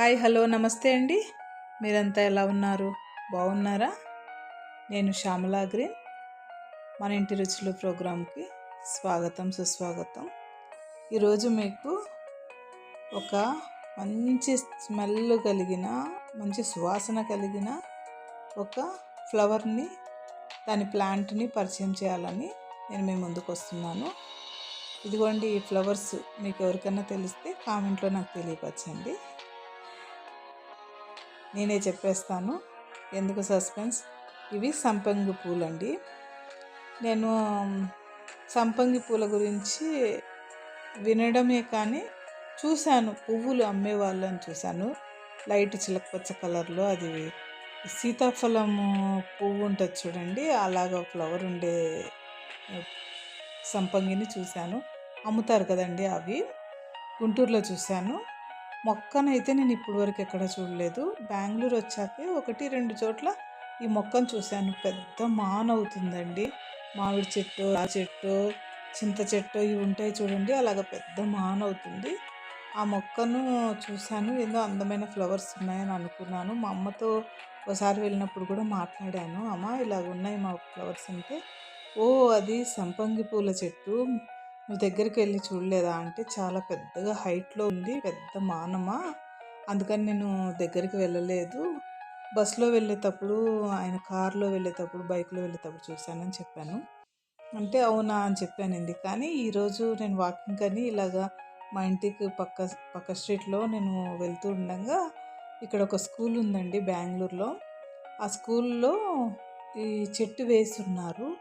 Hi hello నమస్తే అండి. మీరంతా ఎలా ఉన్నారు? బాగున్నారా? నేను శ్యామలా గ్రీన్. మన ఇంటి రుచులు ప్రోగ్రాంకి స్వాగతం సుస్వాగతం. ఈరోజు మీకు ఒక మంచి స్మెల్ కలిగిన మంచి సువాసన కలిగిన ఒక ఫ్లవర్ని దాని ప్లాంట్ని పరిచయం చేయాలని నేను మీ ముందుకు వస్తున్నాను. ఇదిగోండి ఈ ఫ్లవర్స్ మీకు ఎవరికైనా తెలిస్తే కామెంట్లో నాకు తెలియపరచండి. నేనే చెప్పేస్తాను. ఎందుకు సస్పెన్స్? ఇవి సంపంగి పూలండి. నేను సంపంగి పూల గురించి వినడమే కానీ చూశాను. పువ్వులు అమ్మే వాళ్ళని చూశాను. లైట్ చిలకపచ్చ కలర్లో అది సీతాఫలము పువ్వు ఉంటుంది చూడండి. అలాగ ఫ్లవర్ ఉండే సంపంగిని చూశాను. అమ్ముతారు కదండి అవి. గుంటూరులో చూశాను. మొక్కనైతే నేను ఇప్పటి వరకు ఎక్కడ చూడలేదు. బెంగళూరు వచ్చాకే ఒకటి రెండు చోట్ల ఈ మొక్కను చూశాను. పెద్ద మాన్ అవుతుందండి. మామిడి చెట్టు ఆ చెట్టు చింత చెట్టు ఇవి ఉంటాయి చూడండి. అలాగ పెద్ద మాన్ అవుతుంది. ఆ మొక్కను చూశాను. ఏదో అందమైన ఫ్లవర్స్ ఉన్నాయని అనుకున్నాను. మా అమ్మతో ఒకసారి వెళ్ళినప్పుడు కూడా మాట్లాడాను. అమ్మ ఇలాగ ఉన్నాయి మా ఫ్లవర్స్ అంటే. ఓ అది సంపంగి పూల చెట్టు. నువ్వు దగ్గరికి వెళ్ళి చూడలేదా అంటే చాలా పెద్దగా హైట్లో ఉంది పెద్ద మానమా? అందుకని నేను దగ్గరికి వెళ్ళలేదు. బస్సులో వెళ్ళేటప్పుడు ఆయన కార్లో వెళ్ళేటప్పుడు బైక్లో వెళ్ళేటప్పుడు చూశానని చెప్పాను. అంటే అవునా అని చెప్పానండి. కానీ ఈరోజు నేను వాకింగ్ అని ఇలాగా మా ఇంటికి పక్క పక్క స్ట్రీట్లో నేను వెళ్తూ ఉండగా ఇక్కడ ఒక స్కూల్ ఉందండి బెంగళూరులో. ఆ స్కూల్లో ఈ చెట్టు వేసి ఉన్నారు.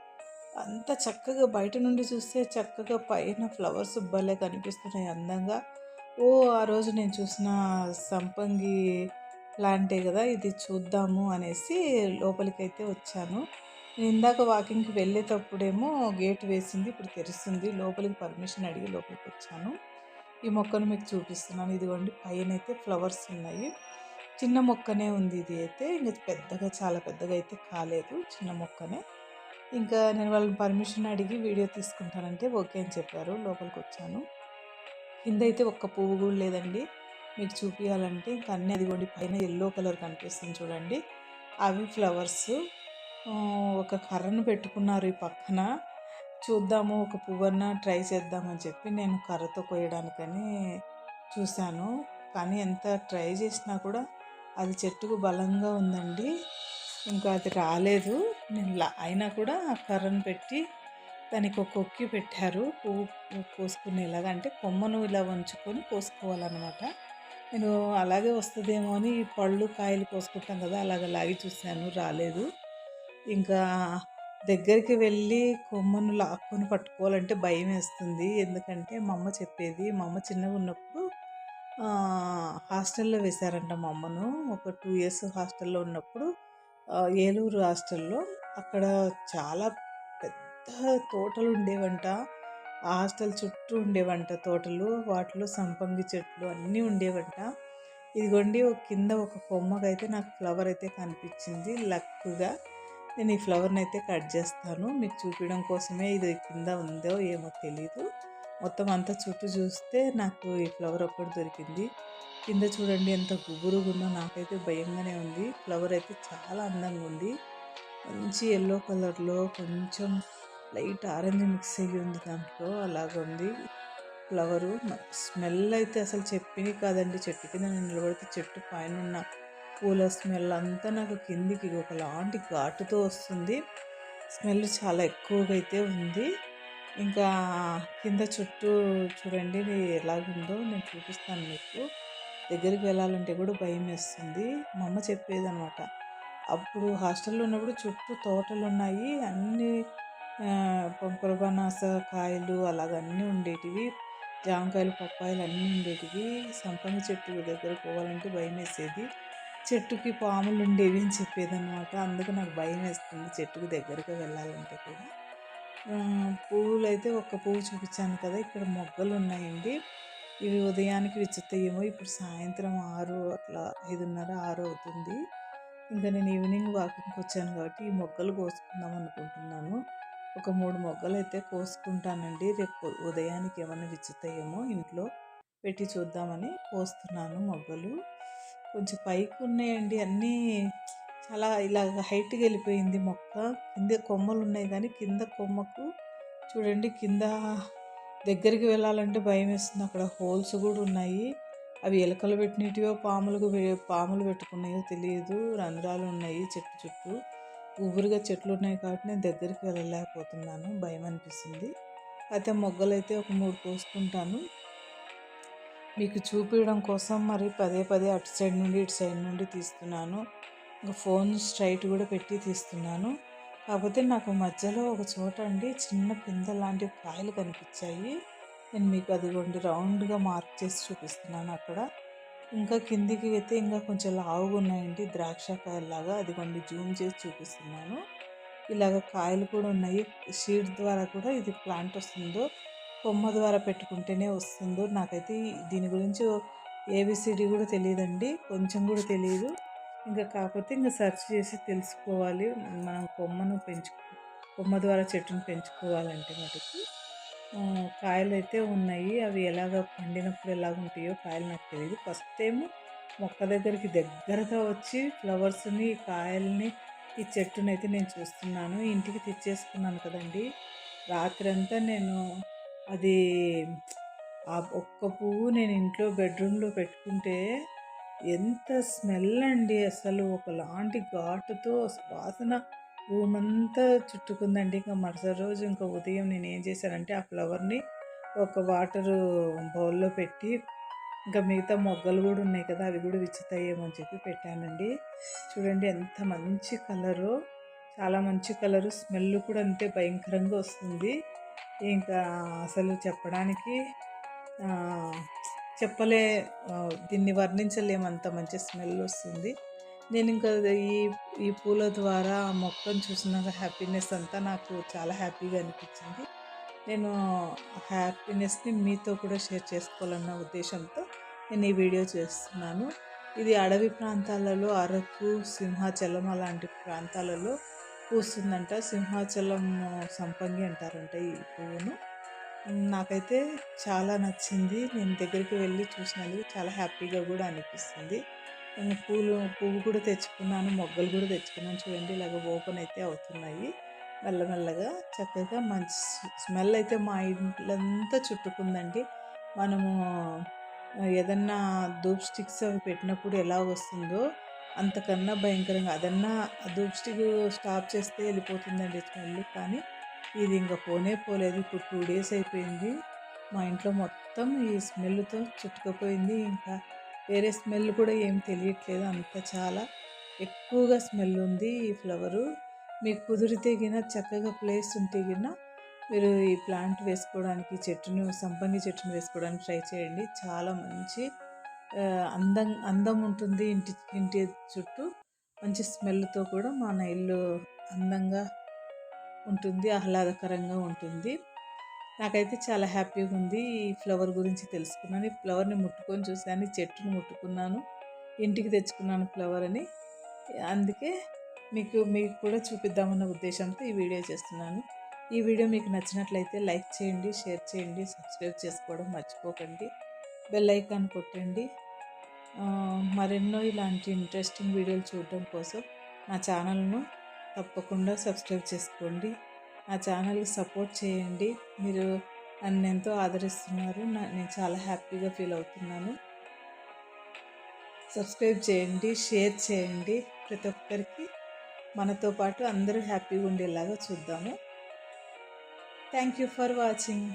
అంత చక్కగా బయట నుండి చూస్తే చక్కగా పైన ఫ్లవర్స్ భలే కనిపిస్తున్నాయి అందంగా. ఓ ఆ రోజు నేను చూసిన సంపంగి ప్లాంటే కదా ఇది చూద్దాము అనేసి లోపలికైతే వచ్చాను. నేను ఇందాక వాకింగ్కి వెళ్ళేటప్పుడేమో గేట్ వేసింది ఇప్పుడు తెరుస్తుంది లోపలికి పర్మిషన్ అడిగి లోపలికి వచ్చాను. ఈ మొక్కను మీకు చూపిస్తున్నాను. ఇదిగోండి పైన అయితే ఫ్లవర్స్ ఉన్నాయి. చిన్న మొక్కనే ఉంది ఇది అయితే. ఇంకా పెద్దగా చాలా పెద్దగా అయితే కాలేదు చిన్న మొక్కనే. ఇంకా నేను వాళ్ళని పర్మిషన్ అడిగి వీడియో తీసుకుంటానంటే ఓకే అని చెప్పారు లోపలికి వచ్చాను కింద అయితే ఒక్క పువ్వు కూడా లేదండి. మీకు చూపించాలంటే ఇంకా అన్నీ అదిగోండి పైన ఎల్లో కలర్ కనిపిస్తుంది చూడండి. అవి ఫ్లవర్స్. ఒక కర్రను పెట్టుకున్నారు ఈ పక్కన. చూద్దాము ఒక పువ్వన్న ట్రై చేద్దామని చెప్పి నేను కర్రతో కొయ్యడానికని చూశాను. కానీ ఎంత ట్రై చేసినా కూడా అది చెట్టుకు బలంగా ఉందండి. ఇంకా అది రాలేదు. నేను అయినా కూడా ఆ కర్రను పెట్టి దానికి ఒక కొక్కి పెట్టారు. పువ్వు కోసుకునేలాగా అంటే కొమ్మను ఇలా వంచుకొని కోసుకోవాలన్నమాట నేను అలాగే వస్తుందేమో అని పళ్ళు కాయలు కోసుకుంటాం కదా అలాగ లాగి చూశాను రాలేదు. ఇంకా దగ్గరికి వెళ్ళి కొమ్మను లాక్కొని పట్టుకోవాలంటే భయం వేస్తుంది. ఎందుకంటే మా అమ్మ చెప్పేది మా అమ్మ చిన్నగా ఉన్నప్పుడు హాస్టల్లో వేశారంట మా అమ్మను. ఒక టూ ఇయర్స్ హాస్టల్లో ఉన్నప్పుడు ఏలూరు హాస్టల్లో అక్కడ చాలా పెద్ద తోటలు ఉండేవంట. ఆ హాస్టల్ చుట్టూ ఉండేవంట తోటలు. వాటిలో సంపంగి చెట్లు అన్నీ ఉండేవంట. ఇదిగోండి ఒక కింద ఒక కొమ్మకైతే నాకు ఫ్లవర్ అయితే కనిపించింది. లక్గా నేను ఈ ఫ్లవర్ని అయితే కట్ చేస్తాను. మీకు చూపించడం కోసమే ఇది కింద ఉందో ఏమో తెలీదు. మొత్తం అంతా చుట్టూ చూస్తే నాకు ఈ ఫ్లవర్ ఒక్కటి దొరికింది. కింద చూడండి ఎంత గుబురుగా ఉందో నాకైతే భయంగానే ఉంది. ఫ్లవర్ అయితే చాలా అందంగా ఉంది. మంచి ఎల్లో కలర్లో కొంచెం లైట్ ఆరెంజ్ మిక్స్ అయ్యి ఉంది దాంట్లో. అలాగ ఉంది ఫ్లవరు స్మెల్ అయితే అసలు చెప్పిని కాదండి. చెట్టు కింద నేను నిలబడితే చెట్టు పైన ఉన్న పూల స్మెల్ అంతా నాకు కిందికి ఒకలాంటి ఘాటుతో వస్తుంది. స్మెల్ చాలా ఎక్కువగా అయితే ఉంది. ఇంకా కింద చుట్టూ చూడండి ఎలాగుందో నేను చూపిస్తాను మీకు. దగ్గరికి వెళ్ళాలంటే కూడా భయం వేస్తుంది. మా అమ్మ చెప్పేది అనమాట అప్పుడు హాస్టల్లో ఉన్నప్పుడు చుట్టూ తోటలు ఉన్నాయి అన్నీ పొంపరబనాస కాయలు అలాగన్నీ ఉండేటివి. జామకాయలు పప్పాయలు అన్నీ ఉండేటివి. సంపంగి చెట్టు దగ్గర పోవాలంటే భయం వేసేది చెట్టుకి పాములు ఉండేవి అని చెప్పేదన్నమాట. అందుకు నాకు భయం వేస్తుంది చెట్టుకు దగ్గరకు వెళ్ళాలంటే కూడా. పువ్వులు అయితే ఒక్క పువ్వు చూపించాను కదా ఇక్కడ మొగ్గలు ఉన్నాయండి ఇవి ఉదయానికి విచ్చుతాయేమో ఇప్పుడు సాయంత్రం ఆరు అట్లా ఐదున్నర ఆరు అవుతుంది. ఇంకా నేను ఈవినింగ్ వాకింగ్కి వచ్చాను కాబట్టి ఈ మొగ్గలు కోసుకుందాం అనుకుంటున్నాను. ఒక మూడు మొగ్గలు అయితే కోసుకుంటానండి. రేపు ఉదయానికి ఏమైనా విచ్చుతాయేమో ఇంట్లో పెట్టి చూద్దామని కోస్తున్నాను మొగ్గలు. కొంచెం పైకి ఉన్నాయండి. అన్నీ చాలా ఇలా హైట్గా వెళ్ళిపోయింది మొక్క. కింద కొమ్మలు ఉన్నాయి కానీ కింద కొమ్మకు చూడండి కింద దగ్గరికి వెళ్ళాలంటే భయం వేస్తుంది. అక్కడ హోల్స్ కూడా ఉన్నాయి. అవి ఎలకలు పెట్టినటివో పాములకు పాములు పెట్టుకున్నాయో తెలియదు. రంధ్రాలు ఉన్నాయి చెట్టు చుట్టూ. ఊబురుగా చెట్లు ఉన్నాయి కాబట్టి నేను దగ్గరికి వెళ్ళలేకపోతున్నాను. భయం అనిపిస్తుంది. అయితే మొగ్గలు అయితే ఒక మూడు కోసుకుంటాను. మీకు చూపించడం కోసం మరి పదే పదే అటు సైడ్ నుండి ఇటు సైడ్ నుండి తీస్తున్నాను. ఇంకా ఫోన్ స్ట్రైట్ కూడా పెట్టి తీస్తున్నాను. కాకపోతే నాకు మధ్యలో ఒక చోట అండి చిన్న పింద లాంటి కాయలు కనిపించాయి. నేను మీకు అదిగోండి రౌండ్గా మార్క్ చేసి చూపిస్తున్నాను అక్కడ. ఇంకా కిందికి అయితే ఇంకా కొంచెం లావుగా ఉన్నాయండి ద్రాక్ష అది అదిగోండి జూమ్ చేసి చూపిస్తున్నాను. ఇలాగ కాయలు కూడా ఉన్నాయి. షీడ్ ద్వారా కూడా ఇది ప్లాంట్ వస్తుందో కొమ్మ ద్వారా పెట్టుకుంటేనే వస్తుందో నాకైతే దీని గురించి ఏబిసిడి కూడా తెలియదండి. కొంచెం కూడా తెలియదు. ఇంకా కాకపోతే ఇంకా సెర్చ్ చేసి తెలుసుకోవాలి. మనం కొమ్మను పెంచు కొమ్మ ద్వారా చెట్టును పెంచుకోవాలంటే మటుకు కాయలు అయితే ఉన్నాయి. అవి ఎలాగ పండినప్పుడు ఎలాగ ఉంటాయో కాయలు నాకు తెలియదు ఫస్ట్ టైం మొక్క దగ్గరికి దగ్గరగా వచ్చి ఫ్లవర్స్ని కాయల్ని ఈ చెట్టునైతే అయితే నేను చూస్తున్నాను. ఇంటికి తెచ్చేసుకున్నాను కదండి. రాత్రి అంతా నేను అది ఆ ఒక్క పువ్వు నేను ఇంట్లో బెడ్రూమ్లో పెట్టుకుంటే ఎంత స్మెల్ అండి అసలు. ఒకలాంటి ఘాటుతో వాసన రూమ్ అంతా చుట్టుకుందండి. ఇంకా మరుసటి రోజు ఇంకా ఉదయం నేను ఏం చేశానంటే ఆ ఫ్లవర్ని ఒక వాటరు బౌల్లో పెట్టి ఇంకా మిగతా మొగ్గలు కూడా ఉన్నాయి కదా అవి కూడా విచ్చుతాయేమో అని చెప్పి పెట్టానండి. చూడండి ఎంత మంచి కలరు. చాలా మంచి కలరు. స్మెల్ కూడా అంతే భయంకరంగా వస్తుంది. ఇంకా అసలు చెప్పడానికి చెప్పలే దీన్ని వర్ణించలేమంత మంచి స్మెల్ వస్తుంది. నేను ఇంకా ఈ ఈ పూల ద్వారా ఆ మొక్కను చూసిన హ్యాపీనెస్ అంతా నాకు చాలా హ్యాపీగా అనిపించింది. నేను హ్యాపీనెస్ని మీతో కూడా షేర్ చేసుకోవాలన్న ఉద్దేశంతో నేను ఈ వీడియో చేస్తున్నాను. ఇది అడవి ప్రాంతాలలో అరకు సింహాచలం అలాంటి ప్రాంతాలలో పూస్తుందంట. సింహాచలం సంపంగి అంటారంట ఈ పువ్వును. నాకైతే చాలా నచ్చింది. నేను దగ్గరికి వెళ్ళి చూసినందుకు చాలా హ్యాపీగా కూడా అనిపిస్తుంది. పూలు పువ్వు కూడా తెచ్చుకున్నాను మొగ్గలు కూడా తెచ్చుకున్నాను. చూడండి ఇలాగ ఓపెన్ అయితే అవుతున్నాయి. మెల్లమెల్లగా చక్కగా మంచి స్మెల్ అయితే మా ఇంట్లంతా చుట్టుకుందండి. మనము ఏదన్నా ధూప్ స్టిక్స్ అవి పెట్టినప్పుడు ఎలా వస్తుందో అంతకన్నా భయంకరంగా అదన్నా ధూప్ స్టిక్ స్టాప్ చేస్తే వెళ్ళిపోతుందండి స్మెల్. కానీ ఇది ఇంకా పోనే పోలేదు. ఇప్పుడు టూ డేస్ అయిపోయింది. మా ఇంట్లో మొత్తం ఈ స్మెల్తో చుట్టుకుపోయింది. ఇంకా వేరే స్మెల్ కూడా ఏం తెలియట్లేదు అంత చాలా. ఎక్కువగా స్మెల్ ఉంది ఈ ఫ్లవరు. మీకు కుదిరితే గిన చక్కగా ప్లేస్ ఉంటే గిన మీరు ఈ ప్లాంట్ వేసుకోవడానికి చెట్టును సంపంగి చెట్టును వేసుకోవడానికి ట్రై చేయండి. చాలా మంచి అందం అందం ఉంటుంది ఇంటి ఇంటి చుట్టూ. మంచి స్మెల్తో కూడా మన ఇల్లు అందంగా ఉంటుంది ఆహ్లాదకరంగా ఉంటుంది. నాకైతే చాలా హ్యాపీగా ఉంది ఈ ఫ్లవర్ గురించి తెలుసుకున్నాను. ఈ ఫ్లవర్ని ముట్టుకొని చూశాను చెట్టును ముట్టుకున్నాను ఇంటికి తెచ్చుకున్నాను ఫ్లవర్ అని. అందుకే మీకు మీకు కూడా చూపిద్దామన్న ఉద్దేశంతో ఈ వీడియో చేస్తున్నాను. ఈ వీడియో మీకు నచ్చినట్లయితే లైక్ చేయండి షేర్ చేయండి సబ్స్క్రైబ్ చేసుకోవడం మర్చిపోకండి బెల్ ఐకాన్ కొట్టండి. మరెన్నో ఇలాంటి ఇంట్రెస్టింగ్ వీడియోలు చూడడం కోసం నా ఛానల్ను తప్పకుండా సబ్స్క్రైబ్ చేసుకోండి. నా ఛానల్కి సపోర్ట్ చేయండి. మీరు నన్ను ఎంతో ఆదరిస్తున్నారు. నేను చాలా హ్యాపీగా ఫీల్ అవుతున్నాను. సబ్స్క్రైబ్ చేయండి షేర్ చేయండి. ప్రతి ఒక్కరికి మనతో పాటు అందరూ హ్యాపీగా ఉండేలాగా చూద్దాము. Thank you for watching.